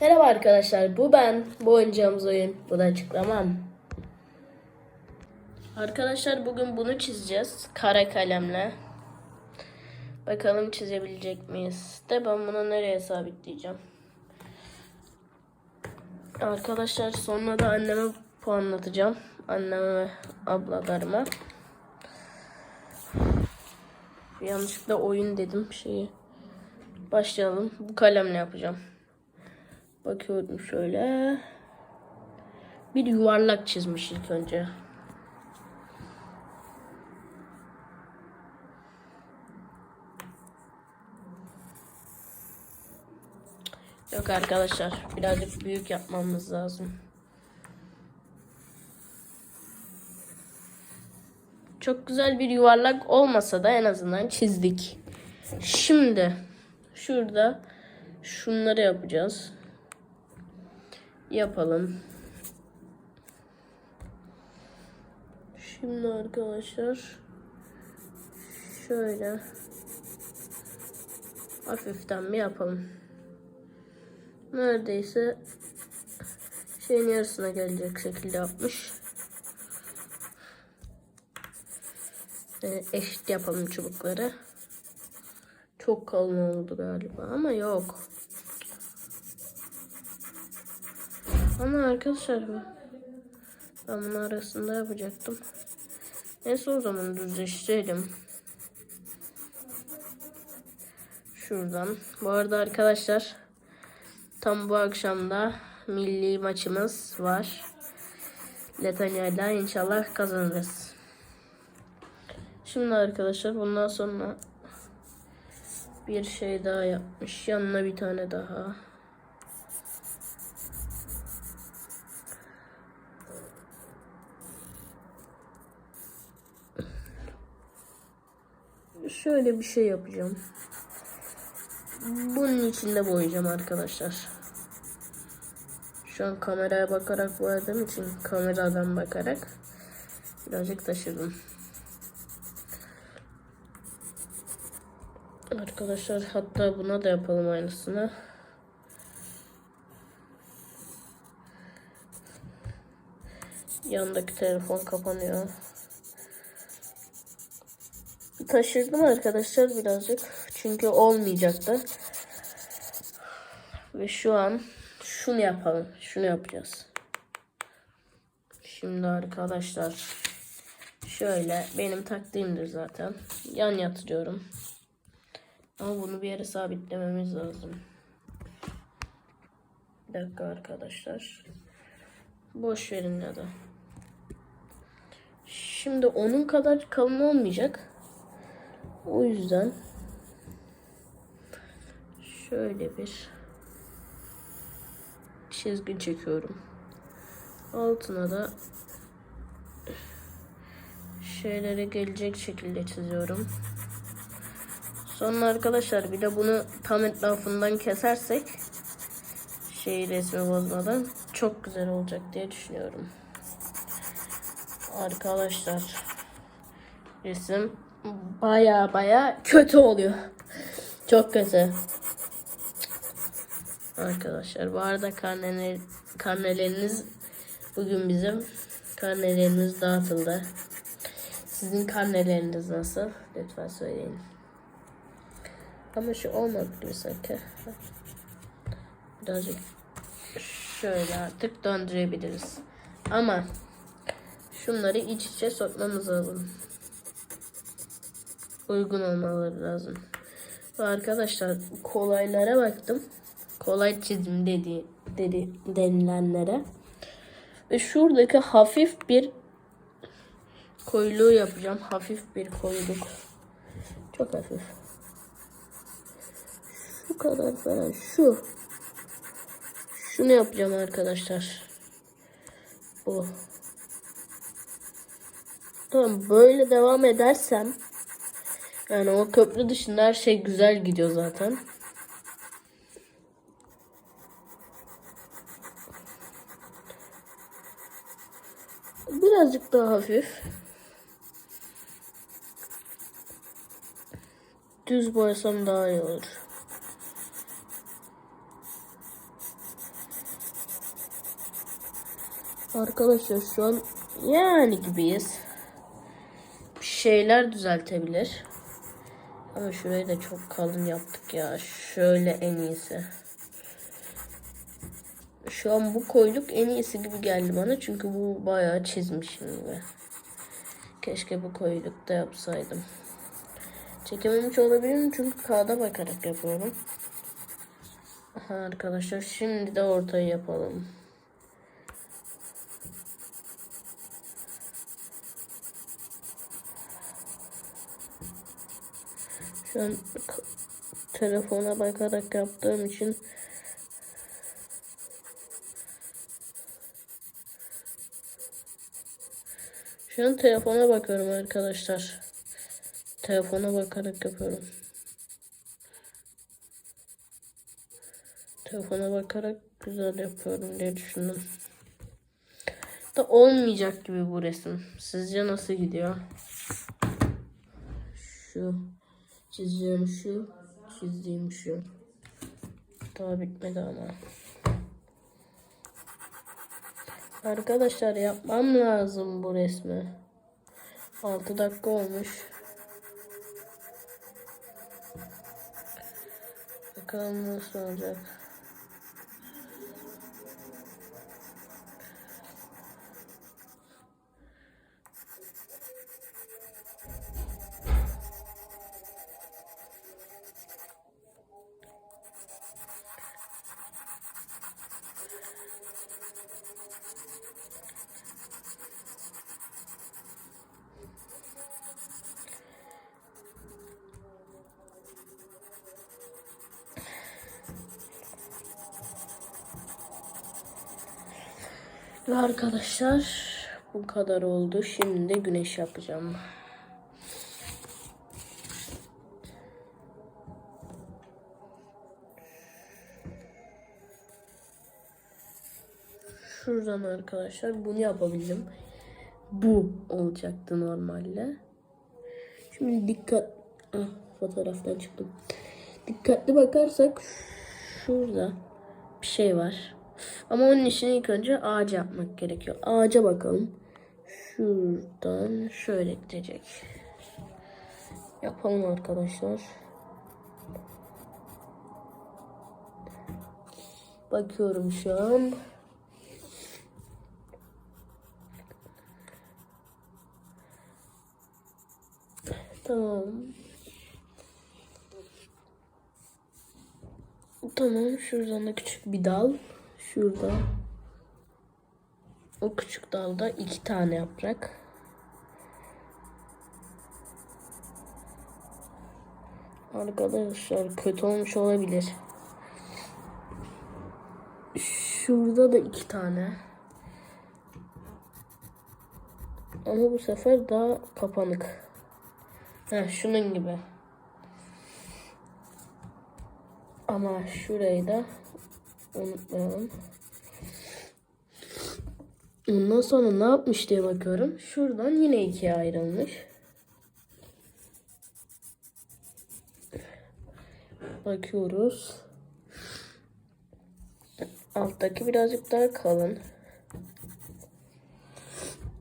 Merhaba arkadaşlar, bu ben. Bu oynayacağımız oyun. Bu da açıklamam. Arkadaşlar bugün bunu çizeceğiz. Kara kalemle. Bakalım çizebilecek miyiz? De ben bunu nereye sabitleyeceğim? Arkadaşlar sonra da anneme puanlatacağım. Anneme ve ablalarıma. Yanlışlıkla oyun dedim şeyi. Başlayalım. Bu kalemle yapacağım. Bakıyorum şöyle. Bir yuvarlak çizmiş ilk önce. Yok arkadaşlar. Birazcık büyük yapmamız lazım. Çok güzel bir yuvarlak olmasa da en azından çizdik. Şimdi şurada şunları yapacağız. Yapalım. Şimdi arkadaşlar şöyle hafiften bir yapalım. Neredeyse şeyin yarısına gelecek şekilde yapmış. Ee, eşit yapalım çubukları. Çok kalın oldu galiba ama yok. Ama arkadaşlar bu. Ben bunu arasında yapacaktım. Neyse o zaman düzleştirelim. Şuradan. Bu arada arkadaşlar tam bu akşamda milli maçımız var. Letonya'yla inşallah kazanırız. Şimdi arkadaşlar bundan sonra bir şey daha yapmış. Yanına bir tane daha. Şöyle bir şey yapacağım. Bunun içinde boyayacağım arkadaşlar. Şu an kameraya bakarak boyadığım için kameradan bakarak birazcık taşırdım. Arkadaşlar hatta buna da yapalım aynısını. Yandaki telefon kapanıyor. Taşırdım arkadaşlar birazcık. Çünkü olmayacaktı. Ve şu an şunu yapalım. Şunu yapacağız. Şimdi arkadaşlar şöyle benim taktiğimdir zaten. Yan yatırıyorum. Ama bunu bir yere sabitlememiz lazım. Bir dakika arkadaşlar. Boş verin ya da. Şimdi onun kadar kalın olmayacak. O yüzden şöyle bir çizgi çekiyorum. Altına da şeylere gelecek şekilde çiziyorum. Sonra arkadaşlar bir de bunu tam etrafından kesersek şey resmi bozmadan çok güzel olacak diye düşünüyorum. Arkadaşlar resim baya baya kötü oluyor. Çok kötü. Arkadaşlar bu arada karneler, karneleriniz bugün bizim karneleriniz dağıtıldı. Sizin karneleriniz nasıl? Lütfen söyleyin. Ama şu olmadı gibi sanki. Birazcık şöyle artık döndürebiliriz. Ama şunları iç içe sokmamız lazım. Uygun olmaları lazım. Arkadaşlar kolaylara baktım. Kolay çizim dedi, dedi denilenlere. Ve şuradaki hafif bir koyuluğu yapacağım. Hafif bir koyuluk. Çok hafif. Şu kadar falan. Şu. Şunu yapacağım arkadaşlar. Bu. Tamam böyle devam edersem yani o köprü dışında her şey güzel gidiyor zaten. Birazcık daha hafif. Düz boyasam daha iyi olur. Arkadaşlar şu an yani gibiyiz. Şeyler düzeltebilir. Ama şurayı da çok kalın yaptık ya. Şöyle en iyisi. Şu an bu koyduk en iyisi gibi geldi bana. Çünkü bu bayağı çizmişim gibi. Keşke bu koyduk da yapsaydım. Çekememiş olabilirim çünkü kağıda bakarak yapıyorum. Aha arkadaşlar şimdi de ortayı yapalım. Şu telefona bakarak yaptığım için Şu an telefona bakıyorum arkadaşlar. Telefona bakarak yapıyorum. Telefona bakarak güzel yapıyorum diye düşündüm. Da olmayacak gibi bu resim. Sizce nasıl gidiyor? Şu çizeceğim şu, çizdiğim şu. Daha bitmedi ama. Arkadaşlar yapmam lazım bu resmi. 6 dakika olmuş. Bakalım nasıl olacak. Arkadaşlar bu kadar oldu. Şimdi de güneş yapacağım. Şuradan arkadaşlar bunu yapabildim. Bu olacaktı normalde. Şimdi dikkat ah, fotoğraftan çıktım. Dikkatli bakarsak şurada bir şey var. Ama onun için ilk önce ağaca yapmak gerekiyor. Ağaca bakalım. Şuradan şöyle gidecek. Yapalım arkadaşlar. Bakıyorum şu an. Tamam. Tamam şuradan da küçük bir dal. Şurada. O küçük dalda iki tane yaprak. Arkadaşlar kötü olmuş olabilir. Şurada da iki tane. Ama bu sefer daha kapanık. Ha, şunun gibi. Ama şurayı da unutmayalım. Ondan sonra ne yapmış diye bakıyorum. Şuradan yine ikiye ayrılmış. Bakıyoruz. Alttaki birazcık daha kalın.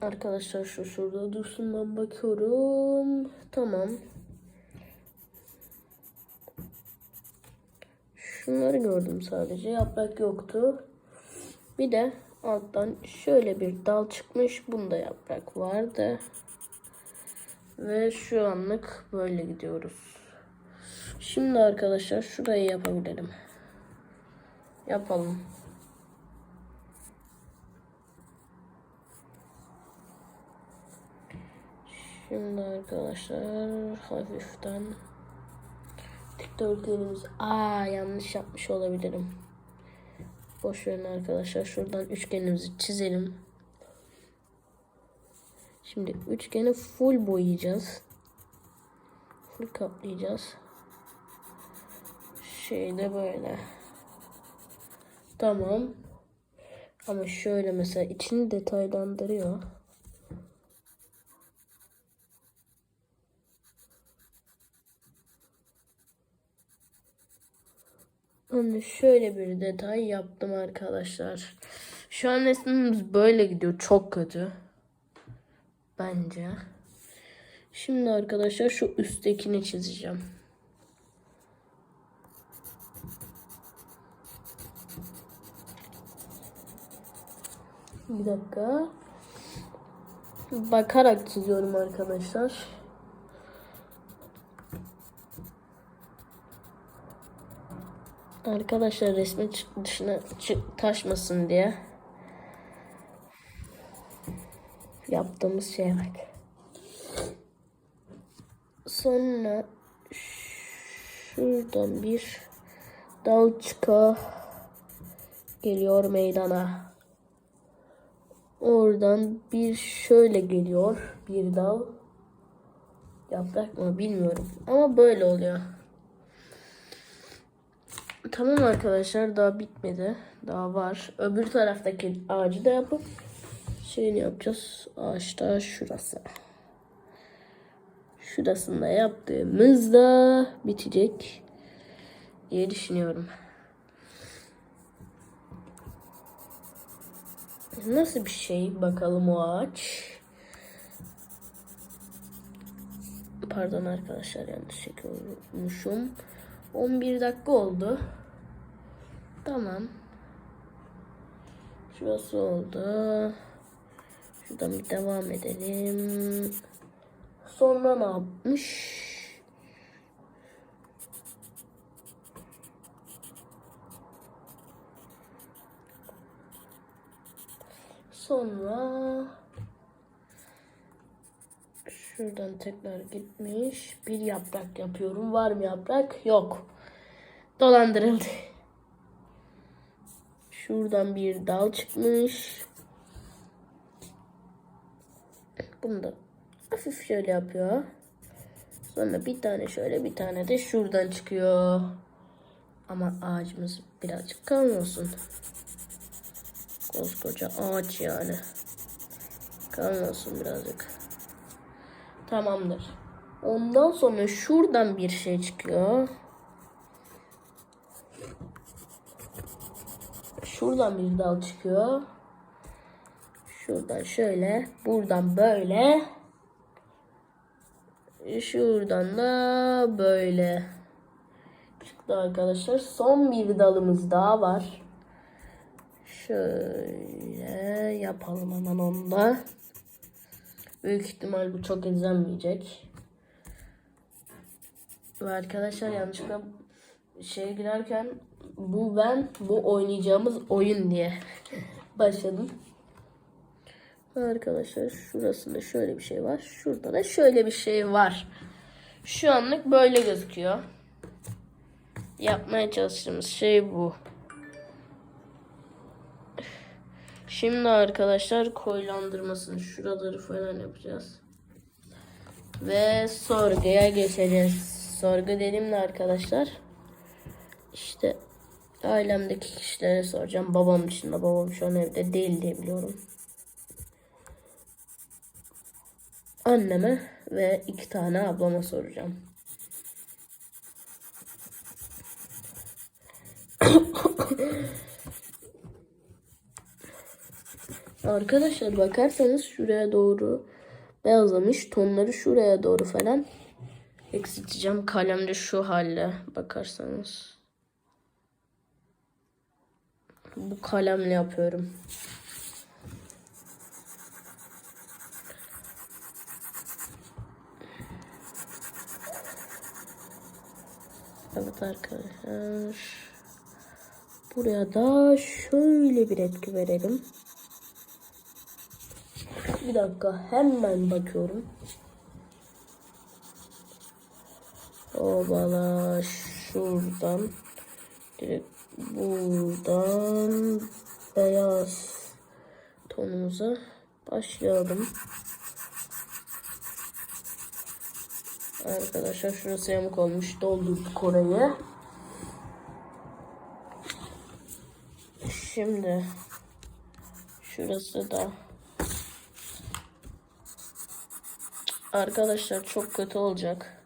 Arkadaşlar şu şurada dursun ben bakıyorum. Tamam. Şunları gördüm sadece. Yaprak yoktu. Bir de alttan şöyle bir dal çıkmış. Bunda yaprak vardı. Ve şu anlık böyle gidiyoruz. Şimdi arkadaşlar şurayı yapabilirim. Yapalım. Şimdi arkadaşlar hafiften dikdörtgenimiz aa yanlış yapmış olabilirim. Boş verin arkadaşlar. Şuradan üçgenimizi çizelim. Şimdi üçgeni full boyayacağız. Full kaplayacağız. Şey de böyle. Tamam. Ama şöyle mesela içini detaylandırıyor. Hani şöyle bir detay yaptım arkadaşlar. Şu an resmimiz böyle gidiyor. Çok kötü. Bence. Şimdi arkadaşlar şu üsttekini çizeceğim. Bir dakika. Bakarak çiziyorum arkadaşlar. Arkadaşlar resmin dışına taşmasın diye yaptığımız şeye bak. Sonra şuradan bir dal çıka geliyor meydana. Oradan bir şöyle geliyor bir dal. Yaprak mı bilmiyorum ama böyle oluyor. Tamam arkadaşlar daha bitmedi. Daha var. Öbür taraftaki ağacı da yapıp şeyini yapacağız. Ağaçta şurası. Şurasını da yaptığımızda bitecek diye düşünüyorum. Nasıl bir şey bakalım o ağaç. Pardon arkadaşlar yanlış çekiyormuşum. 11 dakika oldu. Tamam. Şurası oldu. Şuradan bir devam edelim. Sonra ne yapmış? Sonra şuradan tekrar gitmiş. Bir yaprak yapıyorum. Var mı yaprak? Yok. Dolandırıldı. Şuradan bir dal çıkmış. Bunu da hafif şöyle yapıyor. Sonra bir tane şöyle bir tane de şuradan çıkıyor. Ama ağacımız birazcık kalın olsun. Koskoca ağaç yani. Kalın olsun birazcık. Tamamdır. Ondan sonra şuradan bir şey çıkıyor. Şuradan bir dal çıkıyor. Şuradan şöyle. Buradan böyle. Şuradan da böyle. Çıktı arkadaşlar. Son bir dalımız daha var. Şöyle yapalım hemen onu da. Büyük ihtimal bu çok izlenmeyecek. Ve arkadaşlar yanlışlıkla şeye girerken bu ben bu oynayacağımız oyun diye başladım. Arkadaşlar şurasında şöyle bir şey var. Şurada da şöyle bir şey var. Şu anlık böyle gözüküyor. Yapmaya çalıştığımız şey bu. Şimdi arkadaşlar koyulandırmasını şuraları falan yapacağız. Ve sorguya geçeceğiz. Sorgu dediğimde arkadaşlar işte ailemdeki kişilere soracağım. Babam dışında babam şu an evde değil diye biliyorum. Anneme ve iki tane ablama soracağım. Arkadaşlar bakarsanız şuraya doğru beyazlamış. Tonları şuraya doğru falan eksilteceğim. Kalemde şu halde bakarsanız. Bu kalemle yapıyorum. Evet arkadaşlar. Buraya da şöyle bir etki verelim. Bir dakika hemen bakıyorum. Obala şuradan direkt buradan beyaz tonumuza başlayalım. Arkadaşlar şurası yamuk olmuş. Doldurduk orayı. Şimdi şurası da Arkadaşlar çok kötü olacak.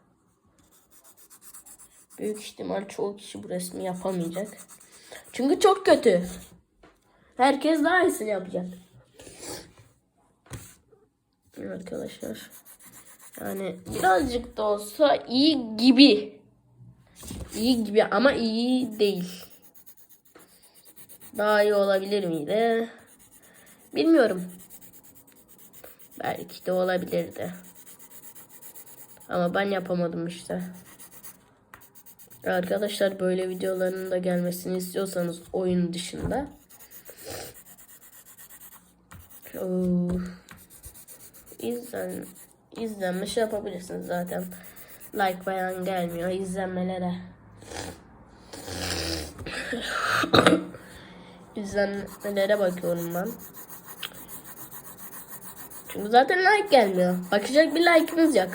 Büyük ihtimal çoğu kişi bu resmi yapamayacak. Çünkü çok kötü. Herkes daha iyisini yapacak. Arkadaşlar. Yani birazcık da olsa iyi gibi. İyi gibi ama iyi değil. Daha iyi olabilir miydi? Bilmiyorum. Belki de olabilirdi. Ama ben yapamadım işte. Arkadaşlar böyle videoların da gelmesini istiyorsanız oyun dışında Oo. izlen izlenme şey yapabilirsiniz zaten. Like falan gelmiyor izlenmelere. İzlenmelere bakıyorum ben. Çünkü zaten like gelmiyor. Bakacak bir like'ımız yok.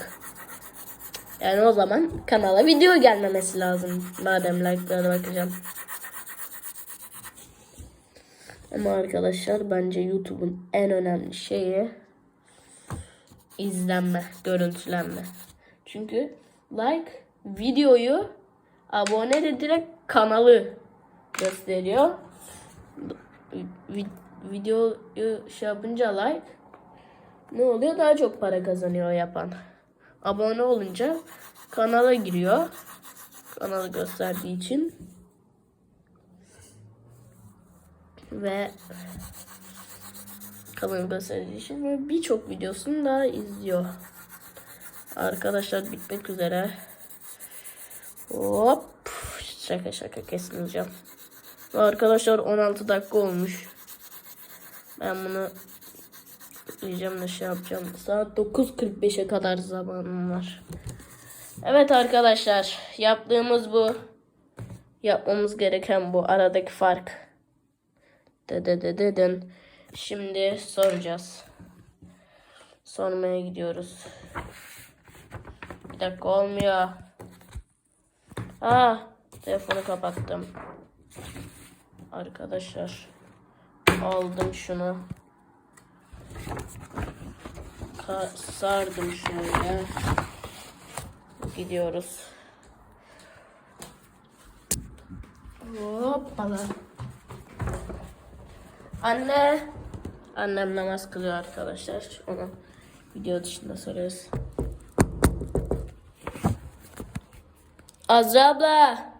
Yani o zaman kanala video gelmemesi lazım. Madem like'lara bakacağım. Ama arkadaşlar bence YouTube'un en önemli şeyi izlenme, görüntülenme. Çünkü like videoyu abone de direkt kanalı gösteriyor. Vi- videoyu şey yapınca like ne oluyor? Daha çok para kazanıyor yapan. Abone olunca kanala giriyor. Kanalı gösterdiği için. Ve kanalı gösterdiği için ve birçok videosunu daha izliyor. Arkadaşlar bitmek üzere. Hop. Şaka şaka kesmeyeceğim. Ve Arkadaşlar 16 dakika olmuş. Ben bunu diyeceğim de şey yapacağım. Saat 9.45'e kadar zamanım var. Evet arkadaşlar yaptığımız bu. Yapmamız gereken bu. Aradaki fark. Dededededen. Şimdi soracağız. Sormaya gidiyoruz. Bir dakika olmuyor. Aa, telefonu kapattım. Arkadaşlar aldım şunu. Sardım şöyle. Gidiyoruz. Hoppala. Anne. Annem namaz kılıyor arkadaşlar. Onu video dışında soruyoruz. Azra abla.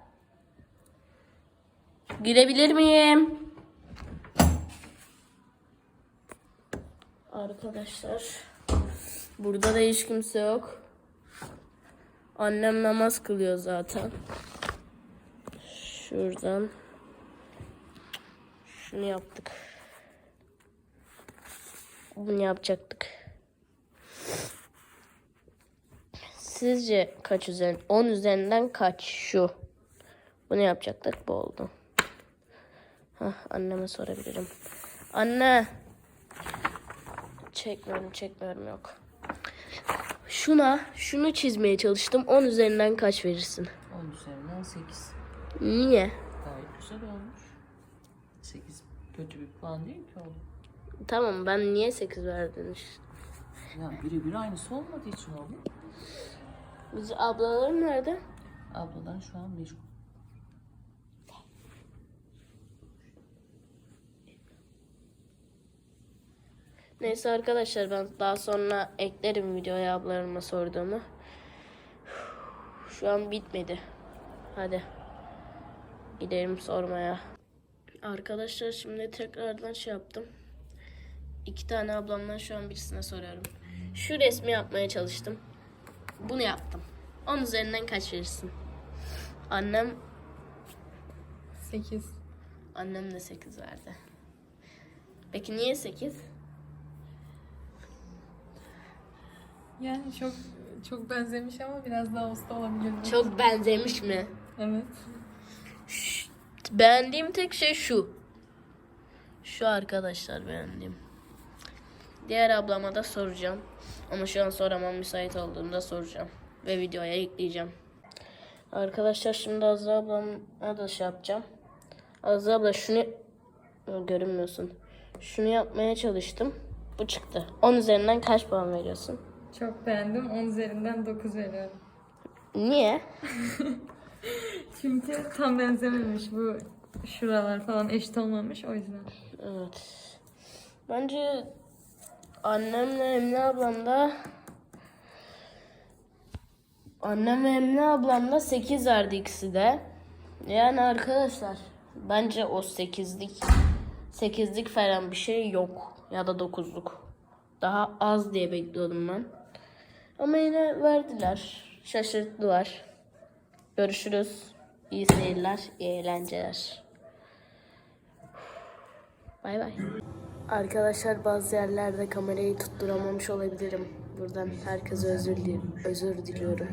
Girebilir miyim? Arkadaşlar. Burada da hiç kimse yok. Annem namaz kılıyor zaten. Şuradan. Şunu yaptık. Bunu yapacaktık. Sizce kaç üzerinden? 10 üzerinden kaç şu? Bunu yapacaktık bu oldu. Hah, anneme sorabilirim. Anne. Çekmiyorum çekmiyorum yok. Şuna şunu çizmeye çalıştım. 10 üzerinden kaç verirsin? 10 üzerinden 8. Niye? Gayet güzel olmuş. 8 kötü bir puan değil ki oğlum. Tamam ben niye 8 verdin işte. Ya birebir aynısı olmadığı için oğlum. Biz ablalarım nerede? Ablalar şu an meşgul. Neyse arkadaşlar ben daha sonra eklerim videoya ablalarıma sorduğumu. Şu an bitmedi. Hadi. Gidelim sormaya. Arkadaşlar şimdi tekrardan şey yaptım. İki tane ablamdan şu an birisine soruyorum. Şu resmi yapmaya çalıştım. Bunu yaptım. 10 üzerinden kaç verirsin? Annem 8. annem de 8 verdi. Peki niye 8? Yani çok çok benzemiş ama biraz daha usta olabilirdi. Çok benzemiş mi? Evet. Beğendiğim tek şey şu. Şu arkadaşlar beğendiğim. Diğer ablama da soracağım. Ama şu an soramam müsait olduğunda soracağım. Ve videoya ekleyeceğim. Arkadaşlar şimdi Azra ablama da şey yapacağım. Azra abla şunu Yo, görünmüyorsun. Şunu yapmaya çalıştım. Bu çıktı. 10 üzerinden kaç puan veriyorsun? Çok beğendim. 10 üzerinden 9 veriyorum. Niye? Çünkü tam benzememiş bu. şuralar falan eşit olmamış o yüzden. Evet. Bence annemle Emine ablam da annem ve Emine ablam da 8 verdi ikisi de. Yani arkadaşlar bence o 8'lik 8'lik falan bir şey yok ya da 9'luk. Daha az diye bekliyordum ben. Ama yine verdiler. Şaşırttılar. Görüşürüz. İyi seyirler, iyi eğlenceler. Bay bay. Arkadaşlar bazı yerlerde kamerayı tutturamamış olabilirim. Buradan herkese özür, dili- özür diliyorum.